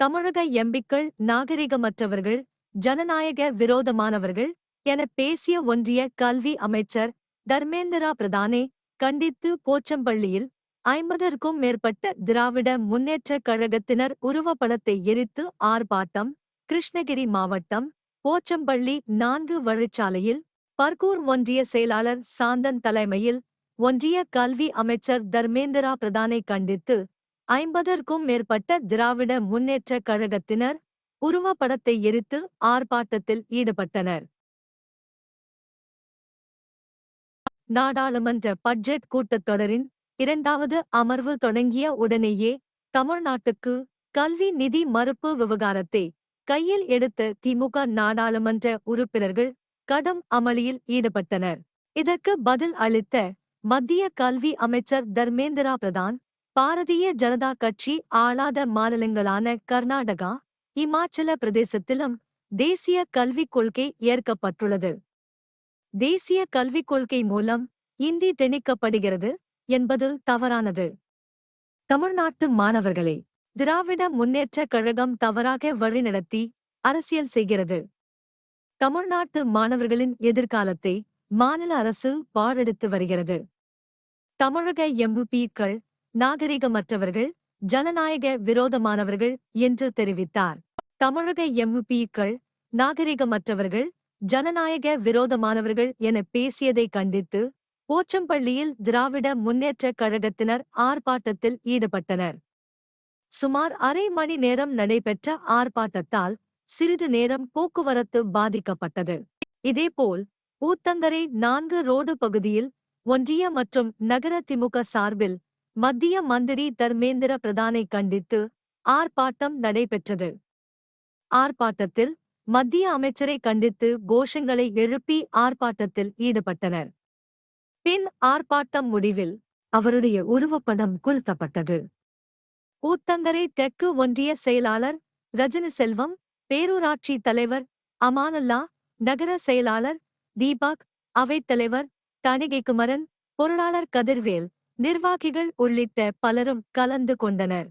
தமிழக எம்பிக்கள் நாகரிகமற்றவர்கள் ஜனநாயக விரோதமானவர்கள் என பேசிய ஒன்றிய கல்வி அமைச்சர் தர்மேந்திரா பிரதானே கண்டித்து போச்சம்பள்ளியில் ஐம்பதற்கும் மேற்பட்ட திராவிட முன்னேற்றக் கழகத்தினர் உருவப்படத்தை எரித்து ஆர்ப்பாட்டம் கிருஷ்ணகிரி மாவட்டம் போச்சம்பள்ளி நான்கு வழிச்சாலையில் பர்கூர் ஒன்றிய செயலாளர் சாந்தன் தலைமையில் ஒன்றிய கல்வி அமைச்சர் தர்மேந்திரா பிரதானை கண்டித்து ஐம்பதற்கும் மேற்பட்ட திராவிட முன்னேற்றக் கழகத்தினர் உருவப்படத்தை எரித்து ஆர்ப்பாட்டத்தில் ஈடுபட்டனர். நாடாளுமன்ற பட்ஜெட் கூட்டத்தொடரின் இரண்டாவது அமர்வு தொடங்கிய உடனேயே தமிழ்நாட்டுக்கு கல்வி நிதி மறுப்பு விவகாரத்தை கையில் எடுத்த திமுக நாடாளுமன்ற உறுப்பினர்கள் கடும் அமளியில் ஈடுபட்டனர். இதற்கு பதில் அளித்த மத்திய கல்வி அமைச்சர் தர்மேந்திரா பிரதான் பாரதிய ஜனதா கட்சி ஆளாத மாநிலங்களான கர்நாடகா இமாச்சல பிரதேசத்திலும் தேசிய கல்விக் கொள்கை ஏற்கப்பட்டுள்ளது. தேசிய கல்விக் கொள்கை மூலம் இந்தி திணிக்கப்படுகிறது என்பது தவறானது. தமிழ்நாட்டு மாணவர்களே திராவிட முன்னேற்றக் கழகம் தவறாக வழிநடத்தி அரசியல் செய்கிறது. தமிழ்நாட்டு மாணவர்களின் எதிர்காலத்தை மாநில அரசு பாழெடுத்து வருகிறது. தமிழக எம்பிபிக்கள் நாகரிகமற்றவர்கள் ஜனநாயக விரோதமானவர்கள் என்று தெரிவித்தார். தமிழக எம்பிக்கள் நாகரிகமற்றவர்கள் ஜனநாயக விரோதமானவர்கள் என பேசியதை கண்டித்து போச்சம்பள்ளியில் திராவிட முன்னேற்றக் கழகத்தினர் ஆர்ப்பாட்டத்தில் ஈடுபட்டனர். சுமார் அரை மணி நேரம் நடைபெற்ற ஆர்ப்பாட்டத்தால் சிறிது நேரம் போக்குவரத்து பாதிக்கப்பட்டது. இதேபோல் ஊத்தங்கரை நான்கு ரோடு பகுதியில் ஒன்றிய மற்றும் நகர திமுக சார்பில் மத்திய மந்திரி தர்மேந்திர பிரதானை கண்டித்து ஆர்ப்பாட்டம் நடைபெற்றது. ஆர்ப்பாட்டத்தில் மத்திய அமைச்சரை கண்டித்து கோஷங்களை எழுப்பி ஆர்ப்பாட்டத்தில் ஈடுபட்டனர். பின் ஆர்ப்பாட்டம் முடிவில் அவருடைய உருவப்படம் கொளுத்தப்பட்டது. ஊத்தங்கரை தெற்கு ஒன்றிய செயலாளர் ரஜினி செல்வம் பேரூராட்சி தலைவர் அமானுல்லா நகர செயலாளர் தீபக் அவைத்தலைவர் தணிகைக்குமரன் பொருளாளர் கதிர்வேல் நிர்வாகிகள் உள்ளிட்ட பலரும் கலந்து கொண்டனர்.